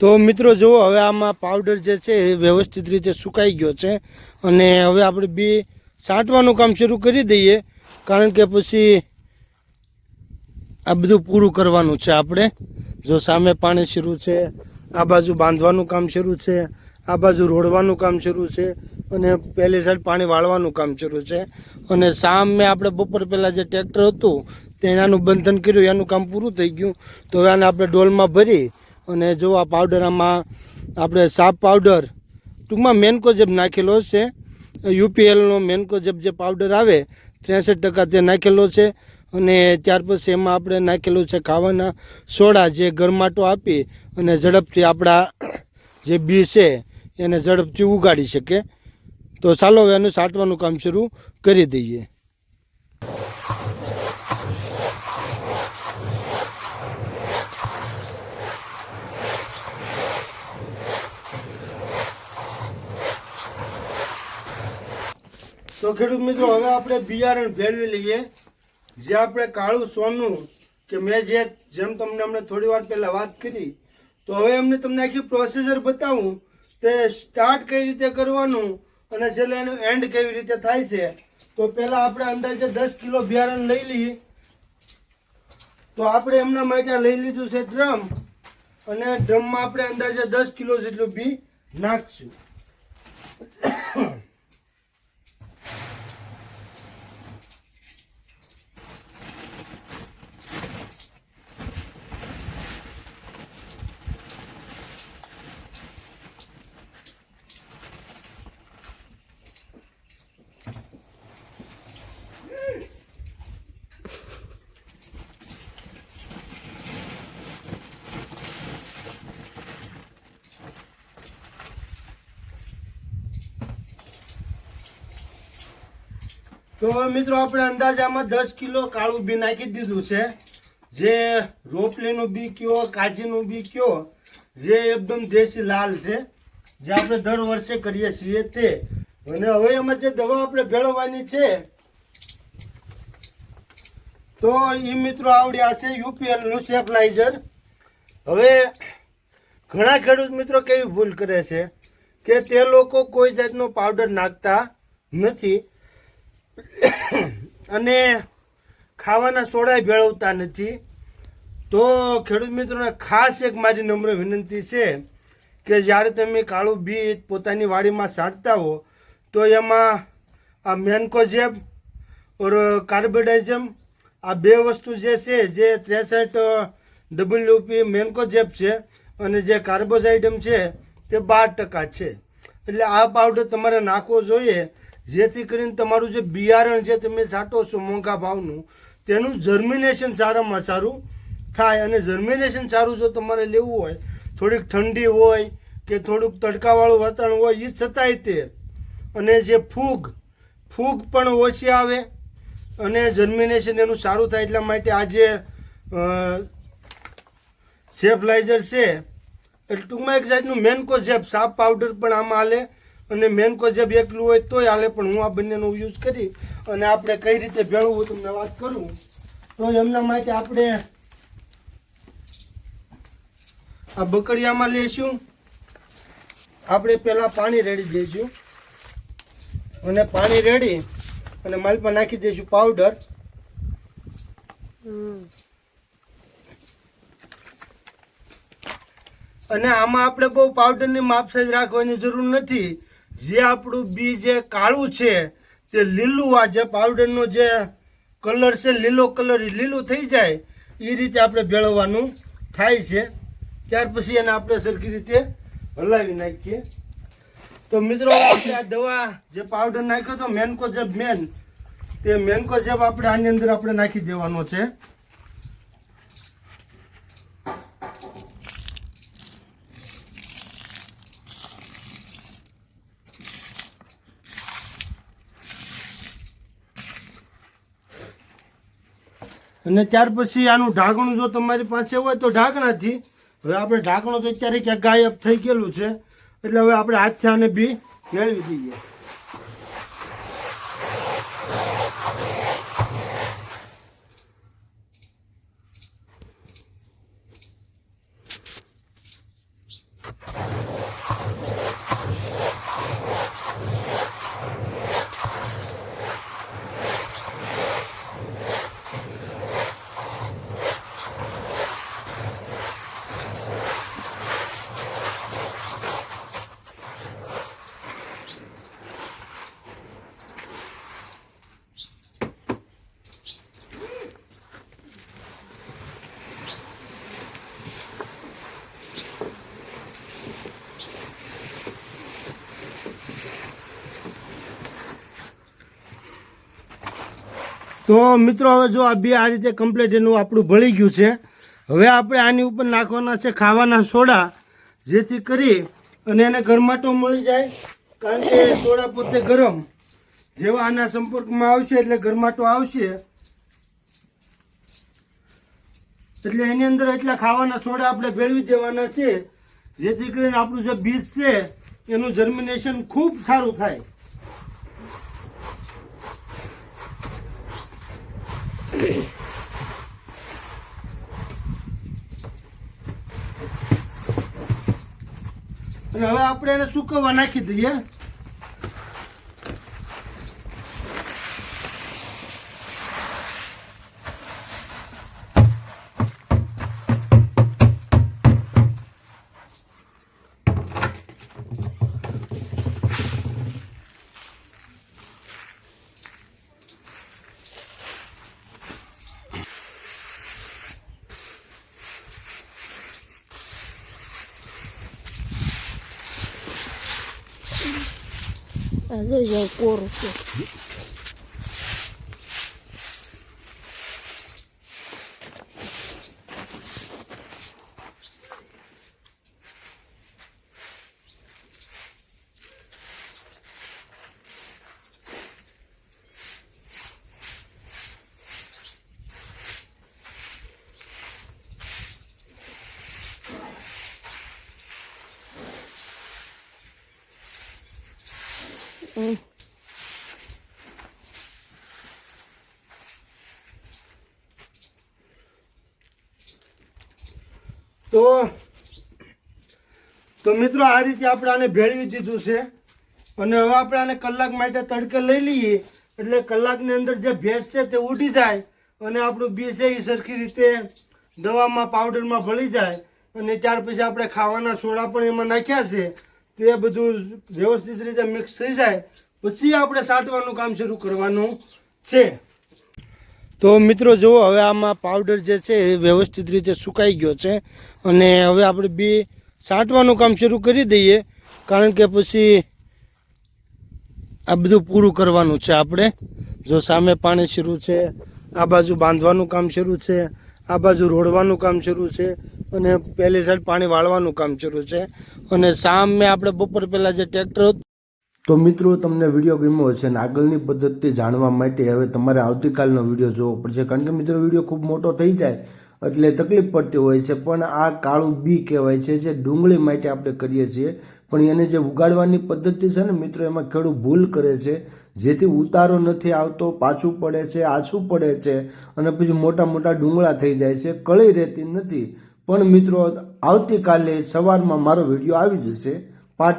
તો મિત્રો જુઓ હવે આમાં પાવડર જે છે એ વ્યવસ્થિત રીતે સુકાઈ ગયો છે અને હવે આપણે બી છાંટવાનું કામ શરૂ કરી દઈએ કારણ કે પછી આ બધું પૂરું કરવાનું છે આપણે. જો સામે પાણી શરૂ છે, આ બાજુ બાંધવાનું કામ શરૂ છે, આ બાજુ રોડવાનું કામ શરૂ છે અને પહેલી સાઈડ પાણી વાળવાનું કામ શરૂ છે. અને સામે આપણે બપોર પહેલાં જે ટ્રેક્ટર હતું તેનાનું બંધન કર્યું, એનું કામ પૂરું થઈ ગયું. તો હવે આને આપણે ડોલમાં ભરી અને જો આ પાવડર આમાં આપણે સાપ પાવડર ટૂંકમાં મેનકોજેબ નાખેલો છે. યુપીએલનો મેનકોજેબ જે પાવડર આવે, ત્રેસઠ ટકા તે નાખેલો છે. અને ત્યાર પછી એમાં આપણે નાખેલું છે ખાવાના સોડા જે ગરમાટો આપી અને ઝડપથી આપણા જે બી છે એને ઝડપથી ઉગાડી શકે. તો ચાલો હવે એનું સાટવાનું કામ શરૂ કરી દઈએ. તો ખેડૂત મિત્રો, હવે આપણે બિયારણ ભેળવી લઈએ. જે આપણે કાળું સોનું કે મેં જે જેમ તમને હમણાં થોડી વાર પહેલા વાત કરી, તો હવે એમને તમને આખી પ્રોસેસર બતાવું તે સ્ટાર્ટ કઈ રીતે કરવાનું અને છેલ્લે એનું એન્ડ કેવી રીતે થાય છે. તો પહેલાં આપણે અંદાજે દસ કિલો બિયારણ લઈ લઈએ. તો આપણે એમના માટે લઈ લીધું છે ડ્રમ અને ડ્રમમાં આપણે અંદાજે દસ કિલો જેટલું બી નાખશું. તો મિત્રો આપણે અંદાજામાં દસ કિલો કાળું બી નાખી દીધું છે. જે રોપલીનું બી કયો, કાજીનું બી કયો, જે એકદમ દેશી લાલ છે, જે આપણે દર વર્ષે કરીએ છીએ તે. અને હવે એમાં જે દવા આપણે ભેળવવાની છે, તો એ મિત્રો આવડ્યા છે યુપીએલનું સેફલાઇઝર હવે ઘણા ખેડૂત મિત્રો કેવી ભૂલ કરે છે કે તે લોકો કોઈ જાતનો પાવડર નાખતા નથી. અને ખાવાના સોડા ભેળવતા નથી. તો ખેડૂત મિત્રોને ખાસ એક મારી નમ્ર વિનંતી છે કે જ્યારે તમે કાળું બીજ પોતાની વાડીમાં સાંટતા હો, તો એમાં આ મેન્કોજેબ ઓર કાર્બોડાઇઝમ, આ બે વસ્તુ જે છે, જે ત્રેસઠ, ડબલ્યુપી મેન્કોજેબ છે અને જે કાર્બોઝાઇડમ છે, તે બાર ટકા છે. એટલે આ પાવડર તમારે નાખવો જોઈએ જેથી કરીને તમારું જે બિયારણ છે તમે છાંટો છો, મોંઘા ભાવનું, તેનું જર્મિનેશન સારામાં સારું થાય. અને જર્મિનેશન સારું જો તમારે લેવું હોય, થોડીક ઠંડી હોય કે થોડુંક તડકાવાળું વાતાવરણ હોય એ છતાંય તે. અને જે ફૂગ ફૂગ પણ ઓછી આવે અને જર્મિનેશન એનું સારું થાય એટલા માટે આ જે સેફલાઇઝર છે, એટલે ટૂંકમાં એક જાતનું મેનકો સેફ સાફ પાવડર પણ આમાં હાલે. અને મેનકોઝેબ એકલું હોય તોય હાલે પણ હું આ બંનેનો યુઝ કરી અને આપણે કઈ રીતે ભેળવવું તમને વાત કરું. તો એમના માટે આપણે આ બકડિયામાં લેશું. આપણે પહેલાં પાણી રેડી દઈશું અને પાણી રેડી અને માલમાં નાખી દઈશું પાવડર અને આમાં આપણે બહુ પાવડરની માપ સાઈઝ રાખવાની જરૂર નથી. જે આપણું બી જે કાળું છે, તે લીલું આ જે પાવડરનો જે કલર છે, લીલો કલર એ લીલું થઈ જાય એ રીતે આપણે ભેળવવાનું થાય છે. ત્યાર પછી એને આપણે સરખી રીતે હલાવી નાખીએ. તો મિત્રો આ દવા જે પાવડર નાખ્યો તો મેનકોજેબ મેન, તે મેનકોજેબ આપણે આની અંદર આપણે નાખી દેવાનો છે. અને ત્યાર પછી આનું ઢાંકણું જો તમારી પાસે હોય તો ઢાંકણાથી. હવે આપણે ઢાંકણું તો અત્યારે ક્યાંક ગાયબ થઈ ગયેલું છે. એટલે હવે આપણે હાથથી આને બી મેળવી દઈએ. તો મિત્રો, હવે જો આ બે આ રીતે કમ્પ્લીટ એનું આપણું ભળી ગયું છે. હવે આપણે આની ઉપર નાખવાના છે ખાવાના સોડા, જેથી કરી અને એને ગરમાટો મળી જાય, કારણ કે સોડા પોતે ગરમ. જેવા આના સંપર્કમાં આવશે એટલે ગરમાટો આવશે. એટલે એની અંદર એટલા ખાવાના સોડા આપણે ભેળવી દેવાના છે, જેથી કરીને આપણું જે બીજ છે, એનું જર્મિનેશન ખૂબ સારું થાય. હવે આપણે એને સૂકવવા નાખી દઈએ. આ જોઈ તો તો મિત્રો આ રીતે આપણે આને ભેળવી દીધું છે. અને હવે આપણે આને કલાક માટે તડકે લઈ લઈએ. એટલે કલાકની અંદર જે ભેજ છે તે ઉડી જાય અને આપણું બી છે એ સરખી રીતે દવામાં પાવડરમાં ભળી જાય. અને ત્યાર પછી આપણે ખાવાના સોડા પણ એમાં નાખ્યા છે. તે બધું વ્યવસ્થિત રીતે મિક્સ થઈ જાય, પછી આપણે સાટવાનું કામ શરૂ કરવાનું છે. તો મિત્રો જુઓ, હવે આમાં પાવડર જે છે એ વ્યવસ્થિત રીતે સુકાઈ ગયો છે અને હવે આપણે બી સાટવાનું કામ શરૂ કરી દઈએ, કારણ કે પછી આ બધું પૂરું કરવાનું છે આપણે. જો સામે પાણી શરૂ છે, આ બાજુ બાંધવાનું કામ શરૂ છે આ બાજુ રોડવાનું કામ શરૂ છે અને પહેલી સાઈડ પાણી વાળવાનું કામ શરૂ છે. અને સામે આપણે બપોર પહેલાં જે ટ્રેક્ટર તો મિત્રો, તમને વીડિયો ગમ્યો હશે અને આગળની પદ્ધતિ જાણવા માટે હવે તમારે આવતીકાલનો વીડિયો જોવો પડશે. કારણ કે મિત્રો, વીડિયો ખૂબ મોટો થઈ જાય એટલે તકલીફ પડતી હોય છે. પણ આ કાળું બી કહેવાય છે જે ડુંગળી માટે આપણે કરીએ છીએ. પણ એને જે ઉગાડવાની પદ્ધતિ છે ને મિત્રો, એમાં ખેડૂત ભૂલ કરે છે. જેથી ઉતારો નથી આવતો, પાછું પડે છે, આછું પડે છે અને પછી મોટા મોટા ડુંગળા થઈ જાય છે. કળી રહેતી નથી. પણ મિત્રો, આવતીકાલે સવારમાં મારો વીડિયો આવી જશે. પાર્ટ